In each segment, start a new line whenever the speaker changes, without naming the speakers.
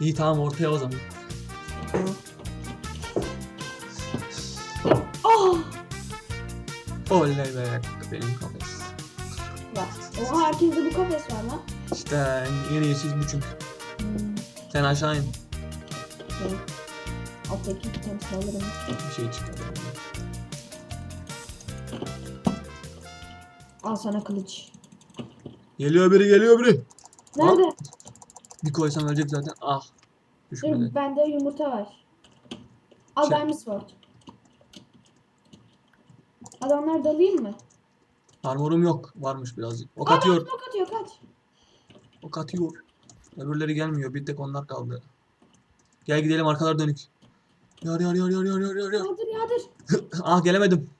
İyi tamam ortaya o zaman.
Oh!
Oley be benim kafes.
Bak. Oha herkeste bu kafes var lan.
İşte en iyisi bu çünkü.
Hmm.
Sen aşağı in.
Şey. Alttaki iki tanesini alırım.
Bir şey çıkar.
Al sana kılıç.
Geliyor biri geliyor biri.
Nerede?
Bir koysam ölecek zaten. Ah. Düşmedi.
Dur, bende yumurta var. Al
Sen...
ben sword. Adamlar dalayım mı?
Armorum yok. Varmış birazcık. Ok
Aa,
atıyor.
Ok atıyor kaç.
Ok atıyor. Öbürleri gelmiyor. Bir tek onlar kaldı. Gel gidelim arkalar dönük. Yar yar yar yar yar yar yar.
Yağdır yağdır.
ah gelemedim.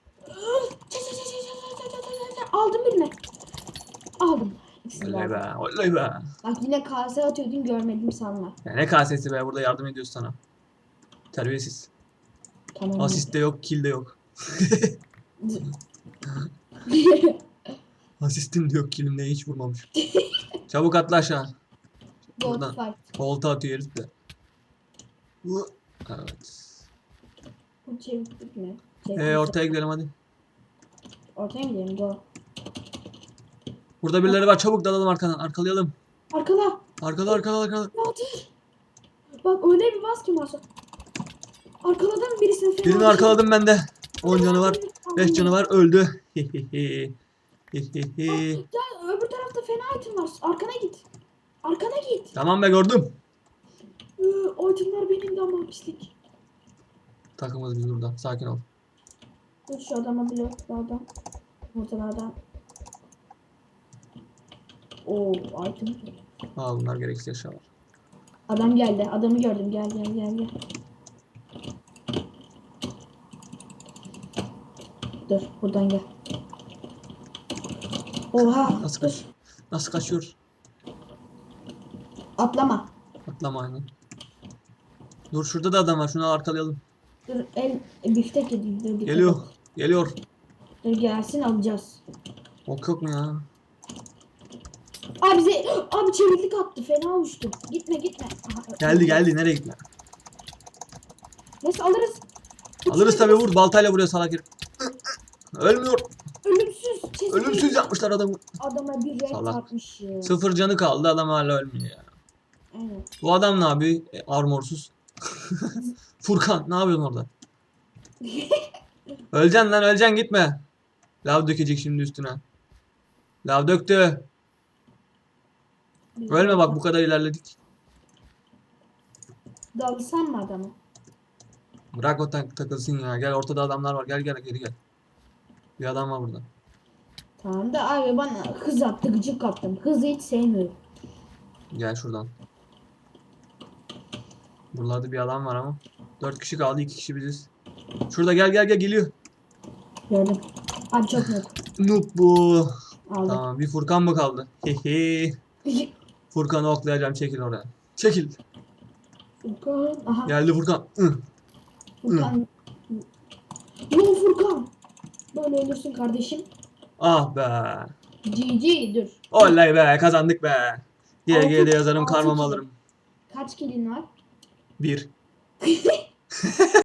Aldım birine. Aldım.
Oley be. Oley be.
Bak yine kase atıyordun görmedim sanma.
Ya ne kasesi be. Burada yardım ediyoruz sana. Terbiyesiz.
Tamam.
Asist de yok. Kill de yok. Asistim de yok. Killim de hiç vurmamış. Çabuk atla aşağı. Buradan. Volta atıyor herif de. Bu- Evet.
Bu çeviklik mi?
Ee,
Çeviklik.
ortaya gidelim hadi.
Ortaya gidelim? Go.
Burada birileri var. Çabuk dalalım arkadan. Arkalayalım.
Arkala.
Arkada arkada arkada.
Yağdır. Bak öyle bir bas ki masa. Arkaladım birisini.
Birini arkaladım ben de. 10 canı var. 5
Aldım.
canı var. Öldü.
Gel öbür tarafta fena item var. Arkana git. Arkana git.
tamam be gördüm.
Ee, o itemler benim de ama pislik.
Takımız biz burada. Sakin ol.
Dur şu adama bloklardan. Ortalardan. Oo item.
Aa bunlar gereksiz eşyalar.
Adam geldi. Adamı gördüm. Gel gel gel gel. Dur buradan gel. Oha.
Nasıl kaç? Nasıl kaçıyor?
Atlama.
Atlama aynen. Dur şurada da adam var. Şunu arkalayalım.
Dur el biftek yedi. Dur,
Geliyor. Geliyor.
Dur gelsin alacağız.
Ok yok mu ya?
Abi bize abi çeviklik attı. Fena uçtu. Gitme gitme. Aha,
Geldi geldi. Nereye gitme?
Neyse alırız.
Alırız tabi vur. Baltayla vuruyor salak herif. Ölmüyor.
Ölümsüz. Kesin
Ölümsüz yapmışlar adamı.
Adama bir renk
Salak.
atmış ya.
Sıfır canı kaldı. Adam hala ölmüyor ya.
Aynen.
Bu adam ne abi? E, armorsuz. Furkan ne yapıyorsun orada? öleceksin lan öleceksin gitme. Lav dökecek şimdi üstüne. Lav döktü. Ölme bak bu kadar ilerledik.
Dalsam mı adamı?
Bırak o tak takılsın ya. Gel ortada adamlar var. Gel gel geri gel. Bir adam var burada.
Tamam da abi bana hız attı gıcık kaptım. Hızı hiç sevmiyorum.
Gel şuradan. Buralarda bir adam var ama. Dört kişi kaldı. iki kişi biziz. Şurada gel gel gel geliyor.
Gördüm. Abi çok noob.
Noob bu.
Aldım.
Tamam bir Furkan mı kaldı? Hehe. Furkan'ı oklayacağım. Çekil oraya. Çekil.
Furkan. Aha.
Geldi Furkan. Hı.
Furkan. Yo Furkan. Böyle ölürsün kardeşim.
Ah be.
GG dur.
Oley be kazandık be. GG'de yazarım
altı
karmamı
kilo.
alırım.
Kaç kilin var?
Bir.